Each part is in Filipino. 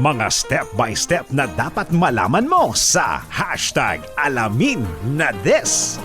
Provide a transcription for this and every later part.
Mga step-by-step na dapat malaman mo sa hashtag alamin na this.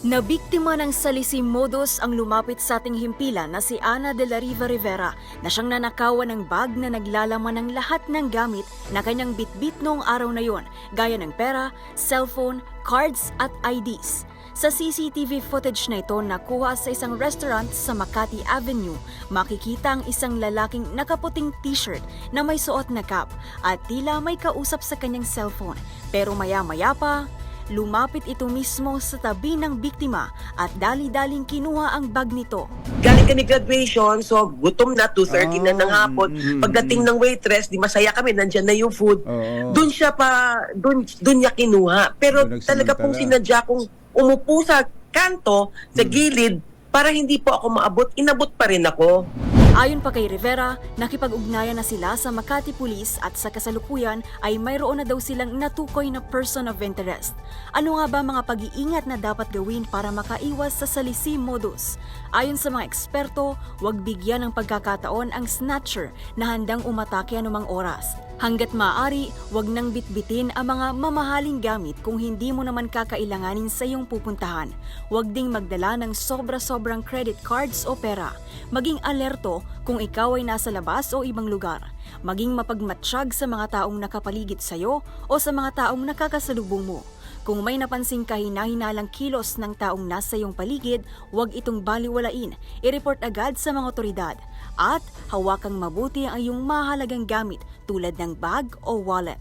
Nabiktima ng salisi modus ang lumapit sa ating himpilan na si Ana de la Riva Rivera na siyang nanakawan ng bag na naglalaman ng lahat ng gamit na kanyang bitbit noong araw na yon, gaya ng pera, cellphone, cards at IDs. Sa CCTV footage na ito nakuha sa isang restaurant sa Makati Avenue, makikita ang isang lalaking nakaputing t-shirt na may suot na cap at tila may kausap sa kanyang cellphone. Pero maya-maya pa, Lumapit ito mismo sa tabi ng biktima at dali-daling kinuha ang bag nito. Galing kami graduation, so gutom na, 2.30 na ng Ah, hapon. mm, mm, Pagdating ng waitress, di masaya kami, nandyan na yung food. Oo. Doon siya pa, doon, doon niya kinuha. Pero talaga pong sinadya kong umupo sa kanto, sa Mm. gilid, para hindi po ako maabot, inabot pa rin ako. Ayon pa kay Rivera, nakipag-ugnayan na sila sa Makati Police at sa kasalukuyan ay mayroon na daw silang natukoy na person of interest. Ano nga ba mga pag-iingat na dapat gawin para makaiwas sa salisi modus? Ayon sa mga eksperto, huwag bigyan ng pagkakataon ang snatcher na handang umatake anumang oras. Hanggat maaari, huwag nang bitbitin ang mga mamahaling gamit kung hindi mo naman kakailanganin sa iyong pupuntahan. Huwag ding magdala ng sobra-sobrang credit cards o pera. Maging alerto kung ikaw ay nasa labas o ibang lugar. Maging mapagmatsyag sa mga taong nakapaligid sa iyo o sa mga taong nakakasalubong mo. Kung may napansing kahina-hinalang kilos ng taong nasa iyong paligid, huwag itong baliwalain. I-report agad sa mga otoridad. At hawakang mabuti ang iyong mahalagang gamit tulad ng bag o wallet.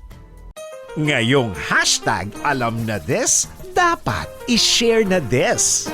Ngayong hashtag alam na this, dapat i-share na this.